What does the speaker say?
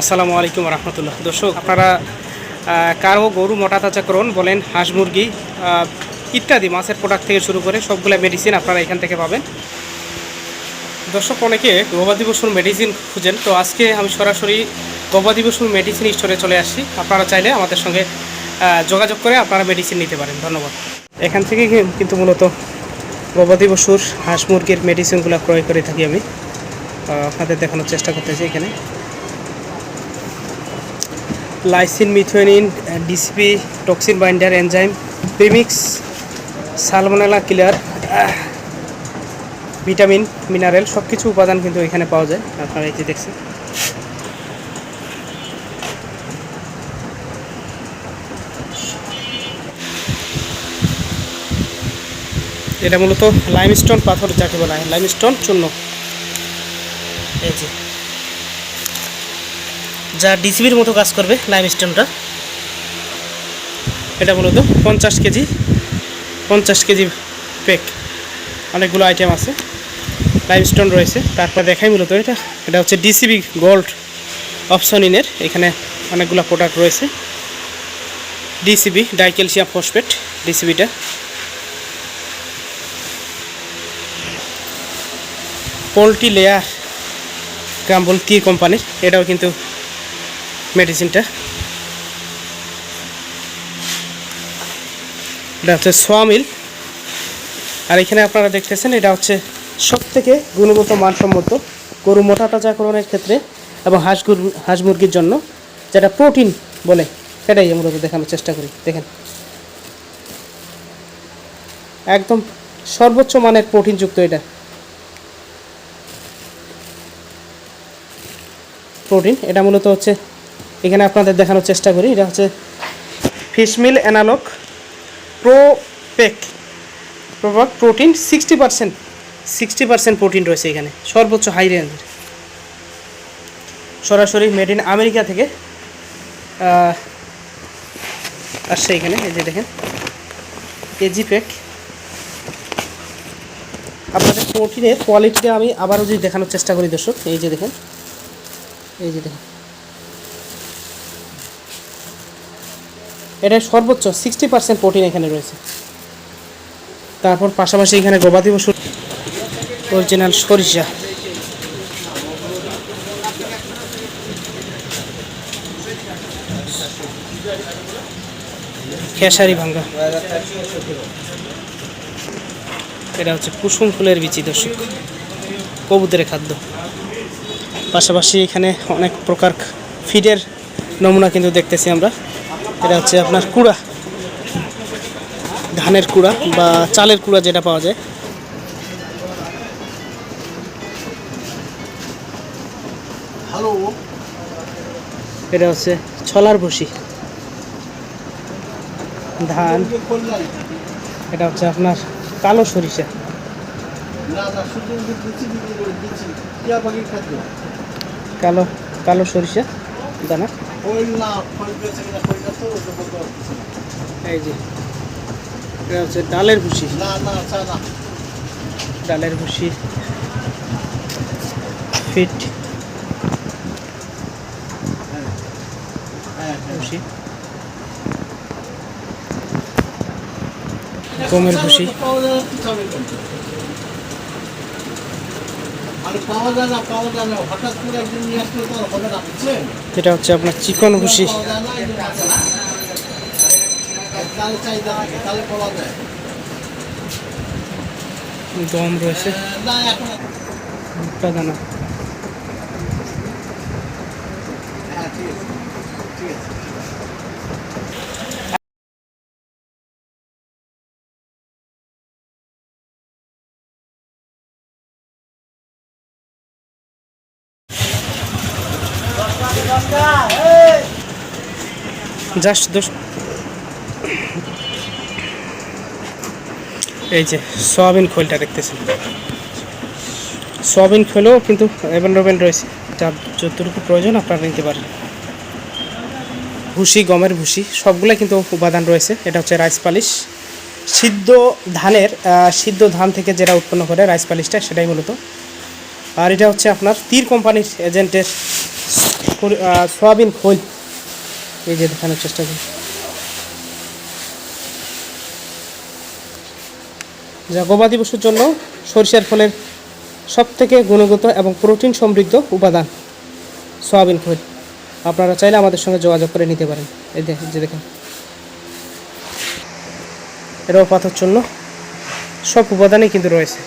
আসসালামু আলাইকুম রহমতুল্লাহ। দর্শক, আপনারা কারও গরু মোটা তাজাকরণ বলেন হাঁস, মুরগি ইত্যাদি মাছের প্রোডাক্ট থেকে শুরু করে সবগুলো মেডিসিন আপনারা এখান থেকে পাবেন। দর্শক, অনেকে গবাদি পশুর মেডিসিন খুঁজেন। তো আজকে আমি সরাসরি গবাদি পশুর মেডিসিন স্টোরে চলে আসছি। আপনারা চাইলে আমাদের সঙ্গে যোগাযোগ করে আপনারা মেডিসিন নিতে পারেন। ধন্যবাদ। এখান থেকে কিন্তু মূলত গবাদি পশুর হাঁস, মুরগির মেডিসিনগুলো ক্রয় করে থাকি আমি। আপনাদের দেখানোর চেষ্টা করতেছি এখানে। Lysine methionine DSP toxin binder enzyme premix salmonella killer vitamin mineral সব কিছু উপাদান কিন্তু এখানে পাওয়া যায়। আপনারা যে দেখছেন। এটা মূলত লাইমস্টোন পাথর যাকে বলা হয়। লাইমস্টোন চূর্ণ। এই যে। যা ডিসিবির মতো কাজ করবে লাইম স্টোনটা এটা মূলত পঞ্চাশ কেজি পঞ্চাশ কেজি পেক অনেকগুলো আইটেম আছে লাইম স্টোন রয়েছে। তারপর দেখাই মূলত এটা। এটা হচ্ছে ডিসিবি গোল্ড অপশন ইনের এখানে অনেকগুলো প্রোডাক্ট রয়েছে। ডিসিবি ডাইক্যালসিয়াম ফসফেট ডিসিবিটা পোলট্রি লেয়ার গ্রাম্বল তি কোম্পানির এটাও কিন্তু মেডিসিনটা। এটা হচ্ছে সোয়ামিল আর এখানে আপনারা দেখতেছেন, এটা হচ্ছে সব থেকে গুণগত মানসম্মত গরু মোটা তাজাকরণের ক্ষেত্রে এবং হাঁস হাঁস মুরগির জন্য, যেটা প্রোটিন বলে সেটাই মূলত দেখানোর চেষ্টা করি। দেখেন। একদম সর্বোচ্চ মানের প্রোটিনযুক্ত এটা। প্রোটিন, এটা মূলত হচ্ছে এখানে আপনাদের দেখানোর চেষ্টা করি। এটা হচ্ছে ফিশমিল অ্যানালগ প্রোপেক প্রোভাক protein sixty percent sixty percent protein রয়েছে এখানে, সর্বোচ্চ হাই রেঞ্জের সরাসরি মেড ইন আমেরিকা থেকে আসছে এখানে, এই যে দেখেন, কেজি প্যাক। আপনাদের প্রোটিনের কোয়ালিটিটা আমি আবারও যদি দেখানোর চেষ্টা করি দর্শক, এই যে দেখেন, এই যে দেখেন। এটা সর্বোচ্চ সিক্সটি পার্সেন্ট প্রোটিন এখানে রয়েছে। তারপর পাশাপাশি এখানে গবাদি পশুর অরিজিনাল সরিষা। খেসারি ভাঙ্গা। এটা হচ্ছে কুসুম ফুলের বিচি, দর্শক। কবুতরের খাদ্য। পাশাপাশি এখানে অনেক প্রকার ফিডের নমুনা কিন্তু দেখতেছি আমরা। এটা হচ্ছে আপনার কুড়া। ধানের কুড়া বা চালের কুড়া যেটা পাওয়া যায়। হ্যালো। এটা হচ্ছে ছলার ভুসি। ধান। এটা হচ্ছে আপনার কালো সরিষা। কালো কালো সরিষা। দানা ওই না ফল পেয়েছে কিনা ফলটা তো ওটা বলতে এই যে, এটা হচ্ছে ডালের ভুসি। ডালের ভুসি। ফিট। ভুসি। গমের ভুসি। এটা হচ্ছে আপনার চিকন ভুষি। গম রয়েছে। না এই জন্য আসে না। তাহলে চাহিদা থাকে তাহলে পাওয়া যায় গম রয়েছে আহ, না এখন ভুট্টা দানা হ্যাঁ ঠিক আছে ঠিক আছে জাস্ট দোষ এই যে সয়াবিন খোলটা দেখতেছেন। সয়াবিন খোলও কিন্তু অ্যাভেলেবেল রয়েছে। যার যতটুকু প্রয়োজন আপনারা নিতে পারেন। ভুসি, গমের ভুসি সবগুলো কিন্তু উপাদান রয়েছে। এটা হচ্ছে রাইস পালিশ। সিদ্ধ ধানের সিদ্ধ ধান থেকে যেটা উৎপন্ন করে রাইস পালিশটা, সেটাই মূলত। আর এটা হচ্ছে আপনার তীর কোম্পানির এজেন্টের সয়াবিন খোল। এই যে দেখানোর চেষ্টা করি। যা গবাদি পশুর জন্য সরিষার ফলের সব থেকে গুণগত এবং প্রোটিন সমৃদ্ধ উপাদান, সয়াবিন খোল। আপনারা চাইলে আমাদের সঙ্গে যোগাযোগ করে নিতে পারেন। এই যে দেখেন। এটাও পাতার জন্য সব উপাদানই কিন্তু রয়েছে।